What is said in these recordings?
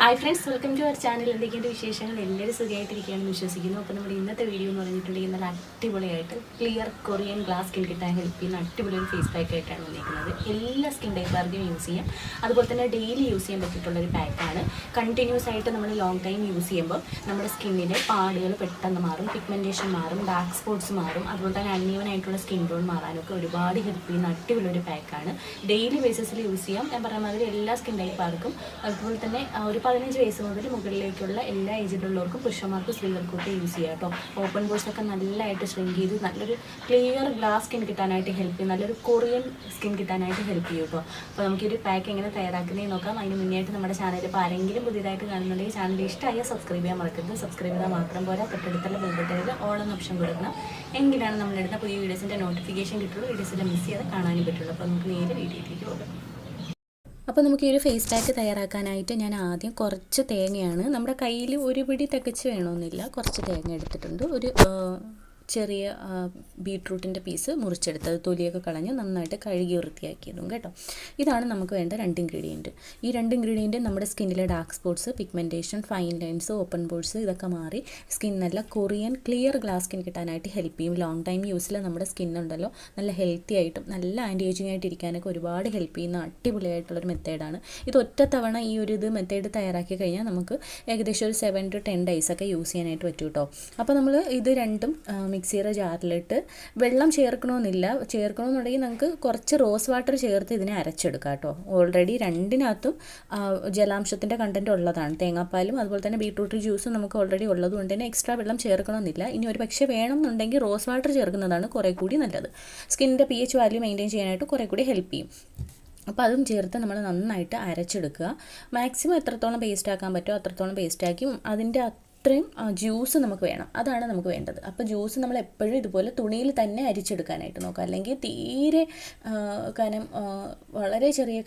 Hi friends welcome to our channel എന്തൊക്കെയുണ്ട് വിശേഷങ്ങൾ? എല്ലാവരും സുഖമായിട്ടിരിക്കുകയാണെന്ന് വിശ്വസിക്കുന്നു. അപ്പോൾ നമ്മുടെ ഇന്നത്തെ വീഡിയോ എന്ന് പറഞ്ഞിട്ടുണ്ടെങ്കിൽ നല്ല അടിപൊളിയായിട്ട് ക്ലിയർ കൊറിയൻ ഗ്ലാസ് സ്കിൻ കിട്ടാൻ ഹെൽപ്പ് ചെയ്യുന്ന അടിപൊളി ഒരു ഫേസ് പാക്ക് ആയിട്ടാണ് വന്നിരിക്കുന്നത്. എല്ലാ സ്കിൻ ടൈപ്പുകാർക്കും യൂസ് ചെയ്യാം. അതുപോലെ തന്നെ ഡെയിലി യൂസ് ചെയ്യാൻ പറ്റിയിട്ടുള്ള ഒരു പാക്കാണ് കണ്ടിന്യൂസ് ആയിട്ട് നമ്മൾ ലോങ് ടൈം യൂസ് ചെയ്യുമ്പോൾ നമ്മുടെ സ്കിന്നിലെ പാടുകൾ പെട്ടെന്ന് മാറും പിഗ്മെന്റേഷൻ മാറും ഡാർക്ക് സ്പോട്ട്സ് മാറും. അതുപോലെ തന്നെ അൺഈവൻ ആയിട്ടുള്ള സ്കിൻ ടോൺ മാറാനൊക്കെ ഒരുപാട് ഹെൽപ്പ് ചെയ്യുന്ന അടിപൊളി ഒരു പാക്കാണ് ഡെയിലി ബേസിസിൽ യൂസ് ചെയ്യാം. ഞാൻ പറഞ്ഞ മാതിരി എല്ലാ സ്കിൻ ടൈപ്പുകാർക്കും അതുപോലെ തന്നെ ഒരു പതിനഞ്ച് വയസ്സ് മുതൽ മുകളിലേക്കുള്ള എല്ലാ ഏജിലുള്ളവർക്കും പുരുഷന്മാർക്കും സ്ത്രീകൾക്കും ഒക്കെ യൂസ് ചെയ്യാം കേട്ടോ. ഓപ്പൺ ഒക്കെ നല്ലതായിട്ട് ഷ്രിങ്ക് ചെയ്ത് നല്ലൊരു ക്ലിയർ ഗ്ലാസ് സ്കിൻ കിട്ടാനായിട്ട് ഹെൽപ്പ് ചെയ്യും. നല്ലൊരു കൊറിയൻ സ്കിൻ കിട്ടാനായിട്ട് ഹെൽപ്പ് ചെയ്യും കേട്ടോ. അപ്പോൾ നമുക്ക് ഒരു പാക്ക് എങ്ങനെ തയ്യാറാക്കുന്നതെന്ന് നോക്കാം. അതിന് മുന്നേയായിട്ട് നമ്മുടെ ചാനൽ ഇപ്പോൾ ആരെങ്കിലും പുതിയതായിട്ട് കാണുന്നുണ്ടെങ്കിൽ ചാനൽ ഇഷ്ടമായ സബ്സ്ക്രൈബ് ചെയ്യാൻ മറക്കരുത്. സബ്സ്ക്രൈബ് ചെയ്താൽ മാത്രം പോരാ. തൊട്ടടുത്തുള്ള ഓൾ എന്ന ഓപ്ഷൻ കൊടുക്കണം എങ്കിലാണ് നമ്മളെടുത്ത പുതിയ വീഡിയോസിന്റെ നോട്ടിഫിക്കേഷൻ കിട്ടുള്ളൂ. വീഡിയോസിന്റെ മിസ് ചെയ്യാതെ കാണാനും പറ്റുള്ളൂ. അപ്പോൾ നമുക്ക് നേരെ വീഡിയോയിലേക്ക് പോകാം. അപ്പോൾ നമുക്ക് ഈ ഒരു ഫേസ് പാക്ക് തയ്യാറാക്കാനായിട്ട് ഞാൻ ആദ്യം കുറച്ച് തേങ്ങയാണ്. നമ്മുടെ കയ്യിൽ ഒരു പിടി തികച്ച് വേണമെന്നില്ല. കുറച്ച് തേങ്ങ എടുത്തിട്ടുണ്ട്. ഒരു ചെറിയ ബീട്രൂട്ടിന്റെ പീസ് മുറിച്ചെടുത്തത് തൊലിയൊക്കെ കളഞ്ഞ് നന്നായിട്ട് കഴുകി വൃത്തിയാക്കിയതും കേട്ടോ. ഇതാണ് നമുക്ക് വേണ്ട രണ്ട് ഇൻഗ്രീഡിയന്റ്. ഈ രണ്ട് ഇൻഗ്രീഡിയന്റ് നമ്മുടെ സ്കിന്നിലെ dark spots pigmentation fine lines open pores ഇതൊക്കെ മാറി സ്കിൻ നല്ല കൊറിയൻ ക്ലിയർ ഗ്ലാസ് സ്കിൻ കിട്ടാനായിട്ട് ഹെൽപ്പ് ചെയ്യും. ലോങ് ടൈം യൂസിൽ നമ്മുടെ സ്കിൻ ഉണ്ടല്ലോ നല്ല ഹെൽത്തി ആയിട്ടും നല്ല ആന്റി ഏജിങ് ആയിട്ട് ഇരിക്കാനൊക്കെ ഒരുപാട് ഹെൽപ്പ് ചെയ്യുന്ന അടിപൊളിയായിട്ടുള്ളൊരു മെത്തേഡാണ്. ഇത് ഒറ്റ തവണ ഈ ഒരു ഇത് മെത്തേഡ് തയ്യാറാക്കി കഴിഞ്ഞാൽ നമുക്ക് ഏകദേശം ഒരു സെവൻ ടു ടെൻ ഡേയ്സ് ഒക്കെ യൂസ് ചെയ്യാനായിട്ട് പറ്റും കേട്ടോ അപ്പോൾ നമ്മൾ ഇത് രണ്ടും മിക്സിയുടെ ജാറിലിട്ട് വെള്ളം ചേർക്കണമെന്നില്ല ചേർക്കണമെന്നുണ്ടെങ്കിൽ നമുക്ക് കുറച്ച് റോസ് വാട്ടർ ചേർത്ത് ഇതിനെ അരച്ചെടുക്കാം കേട്ടോ. ഓൾറെഡി രണ്ടിനകത്തും ജലാംശത്തിന്റെ കണ്ടന്റ് ഉള്ളതാണ്. തേങ്ങാപ്പാലും അതുപോലെ തന്നെ ബീട്രൂട്ട് ജ്യൂസും നമുക്ക് ഓൾറെഡി ഉള്ളതുകൊണ്ട് തന്നെ എക്സ്ട്രാ വെള്ളം ചേർക്കണമെന്നില്ല ഇനി ഒരു പക്ഷേ വേണമെന്നുണ്ടെങ്കിൽ റോസ് വാട്ടർ ചേർക്കുന്നതാണ് കുറേ കൂടി നല്ലത്. സ്കിന്നിന്റെ പി എച്ച് വാല്യൂ മെയിന്റെയിൻ ചെയ്യാനായിട്ട് കുറേ കൂടി ഹെൽപ്പ് ചെയ്യും. അപ്പോൾ അതും ചേർത്ത് നമ്മൾ നന്നായിട്ട് അരച്ചെടുക്കുക. മാക്സിമം എത്രത്തോളം പേസ്റ്റ് ആക്കാൻ പറ്റുമോ അത്രത്തോളം പേസ്റ്റ് ആക്കി അതിന്റെ അത്രയും ജ്യൂസ് നമുക്ക് വേണം. അതാണ് നമുക്ക് വേണ്ടത്. അപ്പോൾ ജ്യൂസ് നമ്മൾ എപ്പോഴും ഇതുപോലെ തുണിയിൽ തന്നെ അരിച്ചെടുക്കാനായിട്ട് നോക്കുക. അല്ലെങ്കിൽ തീരെ കനം വളരെ ചെറിയ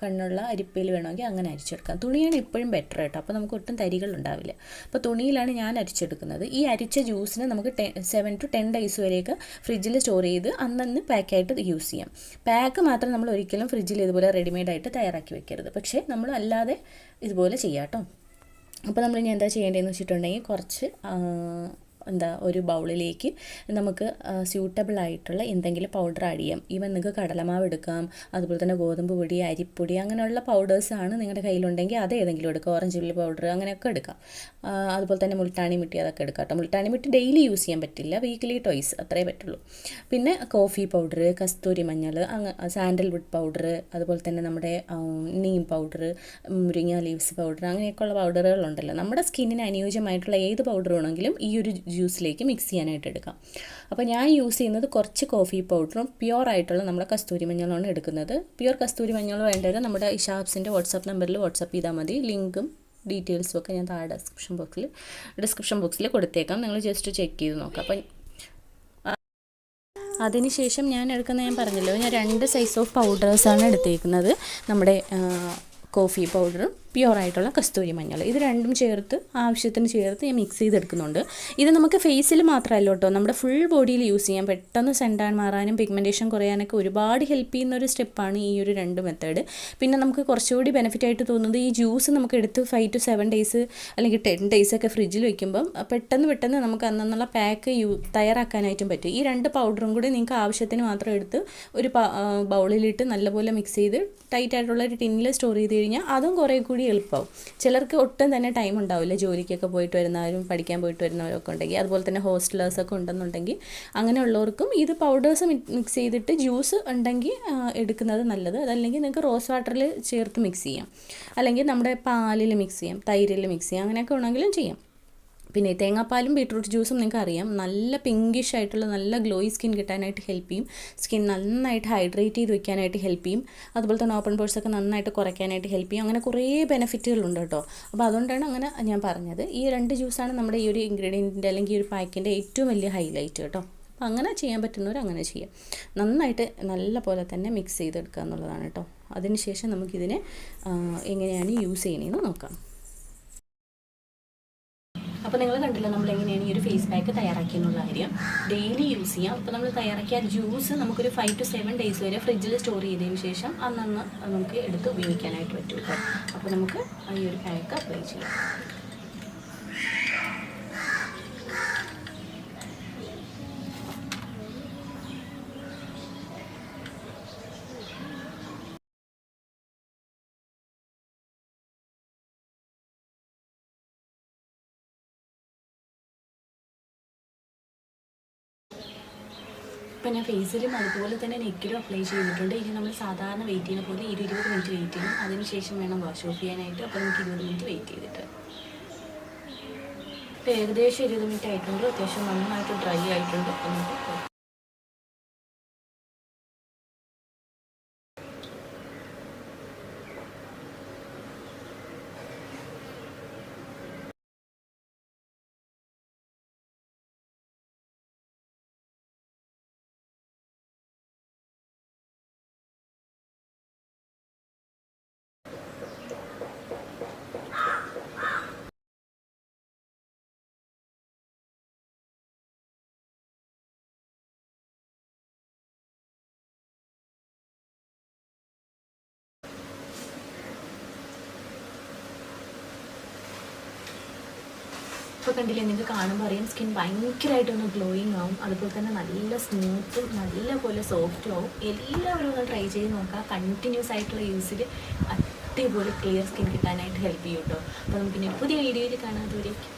കണ്ണുള്ള അരിപ്പയിൽ വേണമെങ്കിൽ അങ്ങനെ അരിച്ചെടുക്കാം. തുണിയാണ് എപ്പോഴും ബെറ്റർ കേട്ടോ. അപ്പോൾ നമുക്ക് ഒട്ടും തരികൾ ഉണ്ടാവില്ല. അപ്പോൾ തുണിയിലാണ് ഞാൻ അരിച്ചെടുക്കുന്നത്. ഈ അരിച്ച ജ്യൂസിനെ നമുക്ക് ടെ സെവൻ ടു ടെൻ ഡേയ്സ് വരെയൊക്കെ ഫ്രിഡ്ജിൽ സ്റ്റോർ ചെയ്ത് അന്നന്ന് പാക്കായിട്ട് യൂസ് ചെയ്യാം. പാക്ക് മാത്രം നമ്മൾ ഒരിക്കലും ഫ്രിഡ്ജിൽ ഇതുപോലെ റെഡിമെയ്ഡായിട്ട് തയ്യാറാക്കി വെക്കരുത്. പക്ഷേ നമ്മൾ അല്ലാതെ ഇതുപോലെ ചെയ്യാം കേട്ടോ. അപ്പോൾ നമ്മൾ ഇനി എന്താ ചെയ്യേണ്ടതെന്ന് വെച്ചിട്ടുണ്ടെങ്കിൽ കുറച്ച് എന്താ ഒരു ബൗളിലേക്ക് നമുക്ക് സ്യൂട്ടബിൾ ആയിട്ടുള്ള എന്തെങ്കിലും പൗഡർ ആഡ് ചെയ്യാം. ഈവൻ നിങ്ങൾക്ക് കടലമാവ് എടുക്കാം അതുപോലെ തന്നെ ഗോതമ്പ് പൊടി അരിപ്പൊടി അങ്ങനെയുള്ള പൗഡേഴ്സാണ് നിങ്ങളുടെ കയ്യിലുണ്ടെങ്കിൽ അത് ഏതെങ്കിലും എടുക്കാം. ഓറഞ്ച് ചില്ലി പൗഡർ അങ്ങനെയൊക്കെ എടുക്കാം. അതുപോലെ തന്നെ മുൾട്ടാണി മിട്ടി അതൊക്കെ എടുക്കാം കേട്ടോ. മുൾട്ടാണി മിട്ടി ഡെയിലി യൂസ് ചെയ്യാൻ പറ്റില്ല. വീക്ക്ലി ടോയ്സ് അത്രേ പറ്റുള്ളൂ. പിന്നെ കോഫി പൗഡർ കസ്തൂരി മഞ്ഞൾ അങ്ങ് സാൻഡൽവുഡ് പൗഡർ അതുപോലെ തന്നെ നമ്മുടെ നീം പൗഡർ മുരിങ്ങ ലീവ്സ് പൗഡർ അങ്ങനെയൊക്കെയുള്ള പൗഡറുകളുണ്ടല്ലോ നമ്മുടെ സ്കിന്നിന് അനുയോജ്യമായിട്ടുള്ള ഏത് പൗഡർ വേണമെങ്കിലും ഈ ഒരു ജ്യൂസിലേക്ക് മിക്സ് ചെയ്യാനായിട്ട് എടുക്കാം. അപ്പോൾ ഞാൻ യൂസ് ചെയ്യുന്നത് കുറച്ച് കോഫി പൗഡറും പ്യുവർ ആയിട്ടുള്ള നമ്മുടെ കസ്തൂരി മഞ്ഞളാണ് എടുക്കുന്നത്. പ്യുവർ കസ്തൂരി മഞ്ഞൾ വേണ്ടത് നമ്മുടെ ഇഷാബ്സിന്റെ വാട്സാപ്പ് നമ്പറിൽ വാട്സാപ്പ് ചെയ്താൽ മതി. ലിങ്കും ഡീറ്റെയിൽസും ഒക്കെ ഞാൻ താഴെ ഡിസ്ക്രിപ്ഷൻ ബോക്സിൽ ഡിസ്ക്രിപ്ഷൻ ബോക്സിൽ കൊടുത്തേക്കാം. നിങ്ങൾ ജസ്റ്റ് ചെക്ക് ചെയ്ത് നോക്കാം. അപ്പം അതിനുശേഷം ഞാൻ എടുക്കുന്ന ഞാൻ പറഞ്ഞല്ലോ ഞാൻ രണ്ട് സൈസ് ഓഫ് പൗഡേഴ്സാണ് എടുത്തേക്കുന്നത്. നമ്മുടെ കോഫി പൗഡറും പ്യുവർ ആയിട്ടുള്ള കസ്തൂരി മഞ്ഞൾ. ഇത് രണ്ടും ചേർത്ത് ആവശ്യത്തിന് ചേർത്ത് ഞാൻ മിക്സ് ചെയ്തെടുക്കുന്നുണ്ട്. ഇത് നമുക്ക് ഫേസിൽ മാത്രമല്ല കേട്ടോ. നമ്മുടെ ഫുൾ ബോഡിയിൽ യൂസ് ചെയ്യാം. പെട്ടെന്ന് സെൻഡാൻ മാറാനും പിഗ്മെന്റേഷൻ കുറയാനൊക്കെ ഒരുപാട് ഹെൽപ്പ് ചെയ്യുന്ന ഒരു സ്റ്റെപ്പാണ് ഈ ഒരു രണ്ട് മെത്തേഡ് പിന്നെ നമുക്ക് കുറച്ചുകൂടി ബെനിഫിറ്റ് ആയിട്ട് തോന്നുന്നത് ഈ ജ്യൂസ് നമുക്ക് എടുത്ത് ഫൈവ് ടു സെവൻ ഡേയ്സ് അല്ലെങ്കിൽ ടെൻ ഡേയ്സ് ഒക്കെ ഫ്രിഡ്ജിൽ വെക്കുമ്പം പെട്ടെന്ന് പെട്ടെന്ന് നമുക്ക് അന്നുള്ള പാക്ക് യൂ തയ്യാറാക്കാനായിട്ടും പറ്റും. ഈ രണ്ട് പൗഡറും കൂടി നിങ്ങൾക്ക് ആവശ്യത്തിന് മാത്രം എടുത്ത് ഒരു ബൗളിലിട്ട് നല്ലപോലെ മിക്സ് ചെയ്ത് ടൈറ്റ് ആയിട്ടുള്ള ഒരു ടിന്നിൽ സ്റ്റോർ ചെയ്ത് കഴിഞ്ഞാൽ അതും കുറേ എളുപ്പമാവും ചിലർക്ക് ഒട്ടും തന്നെ ടൈം ഉണ്ടാവില്ല. ജോലിക്കൊക്കെ പോയിട്ട് വരുന്നവരും പഠിക്കാൻ പോയിട്ട് വരുന്നവരൊക്കെ ഉണ്ടെങ്കിൽ. അതുപോലെ തന്നെ ഹോസ്റ്റലേഴ്സൊക്കെ ഉണ്ടെന്നുണ്ടെങ്കിൽ അങ്ങനെയുള്ളവർക്കും ഇത് പൗഡേഴ്സ് മിക്സ് ചെയ്തിട്ട് ജ്യൂസ് ഉണ്ടെങ്കിൽ എടുക്കുന്നത് നല്ലത്. അതല്ലെങ്കിൽ നിങ്ങൾക്ക് റോസ് വാട്ടറിൽ ചേർത്ത് മിക്സ് ചെയ്യാം. അല്ലെങ്കിൽ നമ്മുടെ പാലിൽ മിക്സ് ചെയ്യാം തൈരിൽ മിക്സ് ചെയ്യാം അങ്ങനെയൊക്കെ ഉണ്ടെങ്കിലും ചെയ്യാം. പിന്നെ തേങ്ങാപ്പാലും ബീട്രൂട്ട് ജ്യൂസും നിങ്ങൾക്ക് അറിയാം നല്ല പിങ്കിഷ് ആയിട്ടുള്ള നല്ല ഗ്ലോയി സ്കിൻ കിട്ടാനായിട്ട് ഹെൽപ്പ് ചെയ്യും. സ്കിൻ നന്നായിട്ട് ഹൈഡ്രേറ്റ് ചെയ്ത് വെക്കാനായിട്ട് ഹെൽപ്പ് ചെയ്യും. അതുപോലെ തന്നെ ഓപ്പൺ പോഴ്സ് ഒക്കെ നന്നായിട്ട് കുറയ്ക്കാനായിട്ട് ഹെൽപ്പ് ചെയ്യും. അങ്ങനെ കുറേ ബെനിഫിറ്റുകളുണ്ട് കേട്ടോ. അപ്പോൾ അതുകൊണ്ടാണ് അങ്ങനെ ഞാൻ പറഞ്ഞത്. ഈ രണ്ട് ജ്യൂസാണ് നമ്മുടെ ഈ ഒരു ഇൻഗ്രീഡിയന്റിന്റെ അല്ലെങ്കിൽ ഈ ഒരു പാക്കിന്റെ ഏറ്റവും വലിയ ഹൈലൈറ്റ് കേട്ടോ. അപ്പോൾ അങ്ങനെ ചെയ്യാൻ പറ്റുന്നവർ അങ്ങനെ ചെയ്യാം. നന്നായിട്ട് നല്ല പോലെ തന്നെ മിക്സ് ചെയ്തെടുക്കുക എന്നുള്ളതാണ് കേട്ടോ. അതിനുശേഷം നമുക്കിതിനെ എങ്ങനെയാണ് യൂസ് ചെയ്യണതെന്ന് നോക്കാം. അപ്പോൾ നിങ്ങൾ കണ്ടില്ല നമ്മൾ എങ്ങനെയാണ് ഈ ഒരു ഫേസ് പാക്ക് തയ്യാറാക്കിയെന്നുള്ള കാര്യം? ഡെയിലി യൂസ് ചെയ്യാം. അപ്പോൾ നമ്മൾ തയ്യാറാക്കിയ ജ്യൂസ് നമുക്കൊരു ഫൈവ് ടു സെവൻ ഡേയ്സ് വരെ ഫ്രിഡ്ജിൽ സ്റ്റോർ ചെയ്തതിന് ശേഷം അന്നന്ന് നമുക്ക് എടുത്ത് ഉപയോഗിക്കാനായിട്ട് പറ്റും അപ്പോൾ നമുക്ക് ഈ ഒരു പാക്ക് അപ്ലൈ ചെയ്യാം. ഇപ്പം ഞാൻ ഫേസിലും അതുപോലെ തന്നെ നെക്കിലും അപ്ലൈ ചെയ്തിട്ടുണ്ട്. ഇനി നമ്മൾ സാധാരണ വെയിറ്റ് ചെയ്യുന്ന പോലെ ഒരു ഇരുപത് മിനിറ്റ് വെയിറ്റ് ചെയ്യണം. അതിനുശേഷം വേണം വാഷ് ഓഫ് ചെയ്യാനായിട്ട്. അപ്പോൾ നമുക്ക് ഇരുപത് മിനിറ്റ് വെയിറ്റ് ചെയ്തിട്ട്. ഇപ്പം ഏകദേശം ഇരുപത് മിനിറ്റ് ആയിട്ടുണ്ട്. അത്യാവശ്യം നന്നായിട്ട് ഡ്രൈ ആയിട്ടുണ്ട്. അപ്പം നമുക്ക് ഇപ്പോൾ കണ്ടില്ലേ നിങ്ങൾക്ക് കാണുമ്പോൾ അറിയാം സ്കിൻ ഭയങ്കരമായിട്ടൊന്ന് ഗ്ലോയിങ് ആവും. അതുപോലെ തന്നെ നല്ല സ്മൂത്തും നല്ല പോലെ സോഫ്റ്റും ആവും. എല്ലാവരും ഒന്ന് ട്രൈ ചെയ്ത് നോക്കുക കണ്ടിന്യൂസ് ആയിട്ടുള്ള യൂസിൽ അടിപൊളി ക്ലിയർ സ്കിൻ കിട്ടാനായിട്ട് ഹെൽപ്പ് ചെയ്യും കേട്ടോ അപ്പോൾ നമുക്കിനി പുതിയ വീഡിയോയിൽ കാണാം. അതുവരേക്കും.